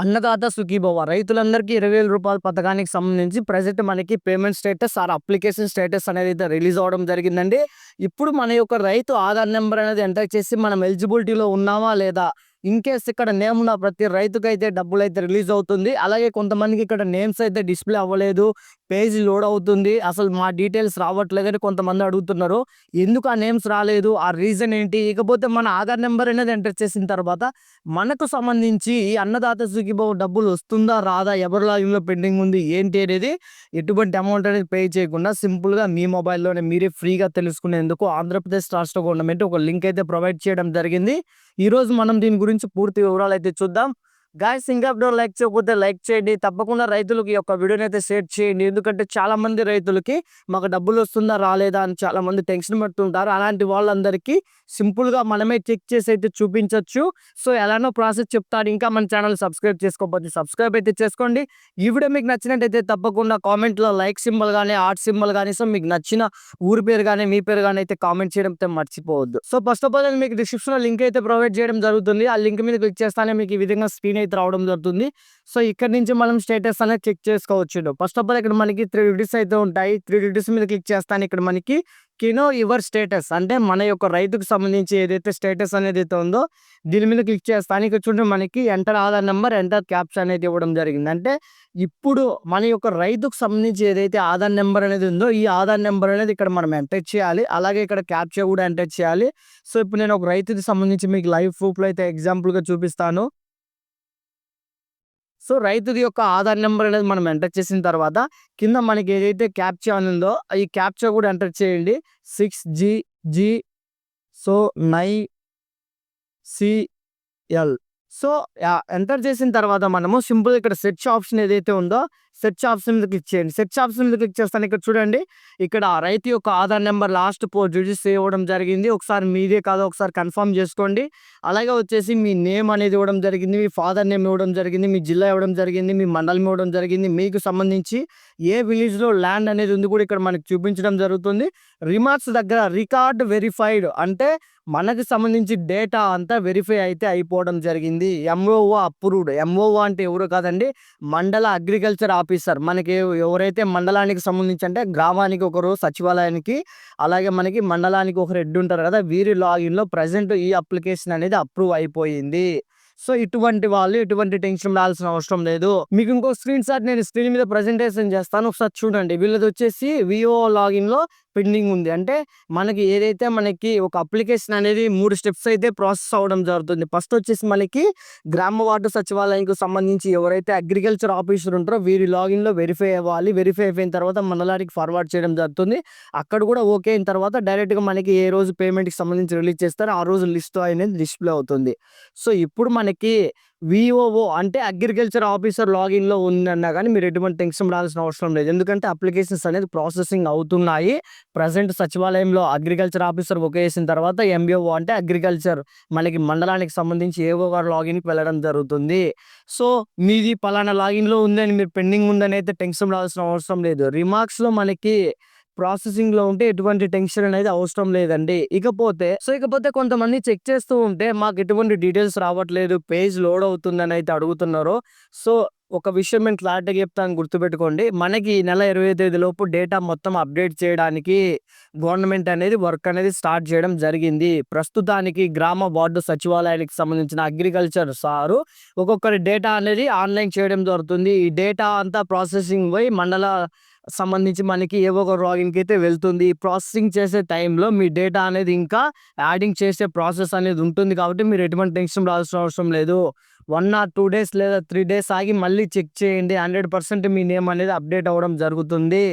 అన్నదాత సుఖీభవ. రైతులందరికీ ఇరవై వేల రూపాయల పథకానికి సంబంధించి ప్రజెంట్ మనకి payment status or application status అనేది అయితే రిలీజ్ అవ్వడం జరిగిందండి. ఇప్పుడు మన యొక్క రైతు ఆధార్ నెంబర్ అనేది ఎంటర్ చేసి మనం ఎలిజిబిలిటీలో ఉన్నామా లేదా ఇన్ కేస్ ఇక్కడ నేమ్ ఉన్న ప్రతి రైతుకు అయితే డబ్బులు అయితే రిలీజ్ అవుతుంది. అలాగే కొంతమందికి ఇక్కడ నేమ్స్ అయితే డిస్ప్లే అవ్వలేదు. పేజ్ లోడ్ అవుతుంది. అసలు మా డీటెయిల్స్ రావట్లేదని కొంతమంది అడుగుతున్నారు. ఎందుకు ఆ నేమ్స్ రాలేదు? ఆ రీజన్ ఏంటి? ఇకపోతే మన ఆధార్ నెంబర్ అనేది ఎంటర్ చేసిన తర్వాత మనకు సంబంధించి ఈ అన్నదాత సుఖీభావ డబ్బులు వస్తుందా రాదా ఎవరి లాగిన్లో పెండింగ్ ఉంది ఏంటి అనేది ఎటువంటి అమౌంట్ అనేది పే చేయకుండా సింపుల్గా మీ మొబైల్లోనే మీరే ఫ్రీగా తెలుసుకునేందుకు ఆంధ్రప్రదేశ్ రాష్ట్ర గవర్నమెంట్ ఒక లింక్ అయితే ప్రొవైడ్ చేయడం జరిగింది. ఈరోజు మనం దీని గురించి పూర్తి వివరాలు అయితే చూద్దాం. గాయస్ ఇంకా వీడియో లైక్ చేయకపోతే లైక్ చేయండి. తప్పకుండా రైతులకు ఈ యొక్క వీడియోని అయితే షేర్ చేయండి. ఎందుకంటే చాలా మంది రైతులకి మాకు డబ్బులు వస్తుందా రాలేదా అని చాలా మంది టెన్షన్ పడుతుంటారు. అలాంటి వాళ్ళందరికీ సింపుల్గా మనమే చెక్ చేసి అయితే చూపించవచ్చు సో ఎలానో ప్రాసెస్ చెప్తాను ఇంకా మన ఛానల్ సబ్స్క్రైబ్ చేసుకోకపోతే సబ్స్క్రైబ్ అయితే చేసుకోండి. ఈ వీడియో మీకు నచ్చినట్టయితే తప్పకుండా కామెంట్లో లైక్ సింబల్ కానీ ఆర్ట్ సింబల్ కానీ సో మీకు నచ్చిన ఊరి పేరు కానీ మీ పేరు కానీ అయితే కామెంట్ చేయడం అయితే మర్చిపోవద్దు. సో ఫస్ట్ ఆఫ్ ఆల్ నేను మీకు డిస్క్రిప్షన్లో లింక్ అయితే ప్రొవైడ్ చేయడం జరుగుతుంది. ఆ లింక్ మీద క్లిక్ చేస్తానే మీకు ఈ విధంగా స్క్రీన్ అయితే రావడం జరుగుతుంది. సో ఇక్కడ నుంచి మనం స్టేటస్ అనేది చెక్ చేసుకోవచ్చు. ఫస్ట్ ఆఫ్ ఆల్ ఇక్కడ మనకి త్రీ డిటీస్ అయితే ఉంటాయి. త్రీ డిటీస్ మీద క్లిక్ చేస్తాను ఇక్కడ మనకి. కినో యువర్ స్టేటస్ అంటే మన యొక్క రైతుకు సంబంధించి ఏదైతే స్టేటస్ అనేది అయితే ఉందో దీని మీద క్లిక్ చేస్తాను. ఇక్కడ చూడండి మనకి enter Aadhaar number enter caps అనేది ఇవ్వడం జరిగింది. అంటే ఇప్పుడు మన యొక్క రైతుకు సంబంధించి ఏదైతే ఆధార్ నెంబర్ అనేది ఉందో ఈ ఆధార్ నెంబర్ అనేది ఇక్కడ మనం ఎంటర్ చేయాలి. అలాగే ఇక్కడ క్యాప్చర్ కూడా ఎంటర్ చేయాలి. సో ఇప్పుడు నేను ఒక రైతుకి సంబంధించి మీకు లైవ్ ప్రూఫ్లో అయితే ఎగ్జాంపుల్గా చూపిస్తాను. సో రైతుది యొక్క ఆధార్ నెంబర్ అనేది మనం ఎంటర్ చేసిన తర్వాత కింద మనకి ఏదైతే క్యాప్చా ఉందో ఈ క్యాప్చా కూడా ఎంటర్ చేయండి. Six G G so nine CL so enter చేసిన తర్వాత మనము సింపుల్ ఇక్కడ సెర్చ్ ఆప్షన్ ఏదైతే ఉందో సెర్చ్ ఆప్షన్ మీద క్లిక్ చేయండి. సెర్చ్ ఆప్షన్ మీద క్లిక్ చేస్తాను. ఇక్కడ చూడండి. ఇక్కడ రైతు యొక్క Aadhaar number last four digits ఇవ్వడం జరిగింది. ఒకసారి మీదే కాదో ఒకసారి కన్ఫర్మ్ చేసుకోండి. అలాగే వచ్చేసి మీ నేమ్ అనేది ఇవ్వడం జరిగింది. మీ ఫాదర్ నేమ్ ఇవ్వడం జరిగింది. మీ జిల్లా ఇవ్వడం జరిగింది. మీ మండలం ఇవ్వడం జరిగింది. మీకు సంబంధించి ఏ విలేజ్లో ల్యాండ్ అనేది ఉంది కూడా ఇక్కడ మనకి చూపించడం జరుగుతుంది. రిమార్క్స్ దగ్గర రికార్డ్ వెరిఫైడ్ అంటే మనకు సంబంధించి డేటా అంతా వెరిఫై అయితే అయిపోవడం జరిగింది. ఎంఓఓ అప్రూవ్డ్ ఎంఓఓ అంటే ఎవరు కాదండి? మండల అగ్రికల్చర్ పంపిస్తారు మనకి ఎవరైతే మండలానికి సంబంధించి అంటే గ్రామానికి ఒకరు సచివాలయానికి అలాగే మనకి మండలానికి ఒకరు హెడ్ ఉంటారు కదా వీరి లాగిన్లో ప్రజెంట్ ఈ అప్లికేషన్ అనేది అప్రూవ్ అయిపోయింది. సో ఇటువంటి వాళ్ళు ఎటువంటి టెన్షన్ రావాల్సిన అవసరం లేదు. మీకు ఇంకో స్క్రీన్ షాట్ నేను స్క్రీన్ మీద ప్రజెంటేషన్ చేస్తాను. ఒకసారి చూడండి. వీళ్ళది వచ్చేసి వివో లాగిన్లో పెండింగ్ ఉంది. అంటే మనకి ఏదైతే మనకి ఒక అప్లికేషన్ అనేది మూడు స్టెప్స్ అయితే ప్రాసెస్ అవ్వడం జరుగుతుంది. ఫస్ట్ వచ్చేసి మనకి గ్రామ వార్డు సచివాలయంకు సంబంధించి ఎవరైతే అగ్రికల్చర్ ఆఫీసర్ ఉంటారో వీరి లాగిన్లో వెరిఫై అవ్వాలి. వెరిఫై అయిపోయిన తర్వాత మనలాడికి ఫార్వర్డ్ చేయడం జరుగుతుంది. అక్కడ కూడా ఓకే అయిన తర్వాత డైరెక్ట్గా మనకి ఏ రోజు పేమెంట్కి సంబంధించి రిలీజ్ చేస్తారో ఆ రోజు లిస్ట్ అనేది డిస్ప్లే అవుతుంది. సో ఇప్పుడు మనకి మనకి విఓఓ అంటే అగ్రికల్చర్ ఆఫీసర్ లాగిన్లో ఉందన్నా కానీ మీరు ఎటువంటి టెన్షన్ పడాల్సిన అవసరం లేదు. ఎందుకంటే అప్లికేషన్స్ అనేది ప్రాసెసింగ్ అవుతున్నాయి. ప్రజెంట్ సచివాలయంలో అగ్రికల్చర్ ఆఫీసర్ ఒక వేసిన తర్వాత ఎంబీఓ అంటే అగ్రికల్చర్ మనకి మండలానికి సంబంధించి ఏవో గారు లాగిన్కి వెళ్ళడం జరుగుతుంది. సో మీది పలానా లాగిన్లో ఉందని మీరు పెండింగ్ ఉందని అయితే టెన్షన్ పడాల్సిన అవసరం లేదు. రిమార్క్స్లో మనకి ప్రాసెసింగ్లో ఉంటే ఎటువంటి టెన్షన్ అనేది అవసరం లేదండి. ఇకపోతే సో ఇకపోతే కొంతమంది చెక్ చేస్తూ ఉంటే మాకు ఎటువంటి డీటెయిల్స్ రావట్లేదు పేజ్ లోడ్ అవుతుందని అయితే అడుగుతున్నారు. సో ఒక విషయం మేము క్లారిటీగా చెప్తాను గుర్తుపెట్టుకోండి. మనకి ఈ నెల ఇరవై తేదీ లోపు డేటా మొత్తం అప్డేట్ చేయడానికి గవర్నమెంట్ అనేది వర్క్ అనేది స్టార్ట్ చేయడం జరిగింది. ప్రస్తుతానికి గ్రామ వార్డు సచివాలయానికి సంబంధించిన అగ్రికల్చర్ సారు ఒక్కొక్కరి డేటా అనేది ఆన్లైన్ చేయడం జరుగుతుంది. ఈ డేటా అంతా ప్రాసెసింగ్ పోయి మండల సంబంధించి మనకి ఏవో ఒక లాగిన్కి అయితే వెళ్తుంది. ప్రాసెసింగ్ చేసే టైంలో మీ డేటా అనేది ఇంకా యాడింగ్ చేసే ప్రాసెస్ అనేది ఉంటుంది కాబట్టి మీరు ఎటువంటి టెన్షన్ రావాల్సిన అవసరం లేదు. వన్ ఆర్ టూ డేస్ లేదా త్రీ డేస్ ఆగి మళ్ళీ చెక్ చేయండి. హండ్రెడ్ పర్సెంట్ మీ నేమ్ అనేది అప్డేట్ అవ్వడం జరుగుతుంది.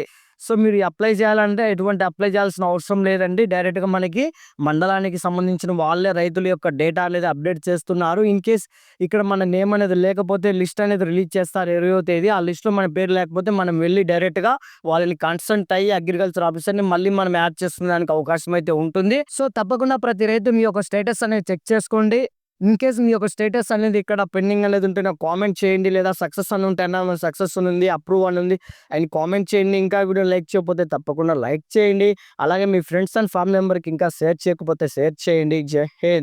సో మీరు అప్లై చేయాలంటే ఎటువంటి అప్లై చేయాల్సిన అవసరం లేదండి. డైరెక్ట్గా మనకి మండలానికి సంబంధించిన వాళ్ళే రైతుల యొక్క డేటా అనేది అప్డేట్ చేస్తున్నారు. ఇన్ కేస్ ఇక్కడ మన నేమ్ అనేది లేకపోతే లిస్ట్ అనేది రిలీజ్ చేస్తారు ఇరవయో తేదీ. ఆ లిస్ట్లో మన పేరు లేకపోతే మనం వెళ్ళి డైరెక్ట్గా వాళ్ళని కన్సల్ట్ అయ్యి అగ్రికల్చర్ ఆఫీసర్ని మళ్ళీ మనం యాడ్ చేసుకునేదానికి అవకాశం అయితే ఉంటుంది. సో తప్పకుండా ప్రతి రైతు మీ యొక్క స్టేటస్ అనేది చెక్ చేసుకోండి. ఇన్ కేస్ మీ యొక్క స్టేటస్ అనేది ఇక్కడ పెండింగ్ అనేది ఉంటే నాకు కామెంట్ చేయండి. లేదా సక్సెస్ అని ఉంటే అన్న సక్సెస్ ఉంది అప్రూవ్ అని ఉంది. అండ్ కామెంట్ చేయండి ఇంకా వీడియో లైక్ చేయకపోతే తప్పకుండా లైక్ చేయండి. అలాగే మీ ఫ్రెండ్స్ అండ్ ఫ్యామిలీ మెంబర్కి ఇంకా షేర్ చేయకపోతే షేర్ చేయండి. జై హింద్.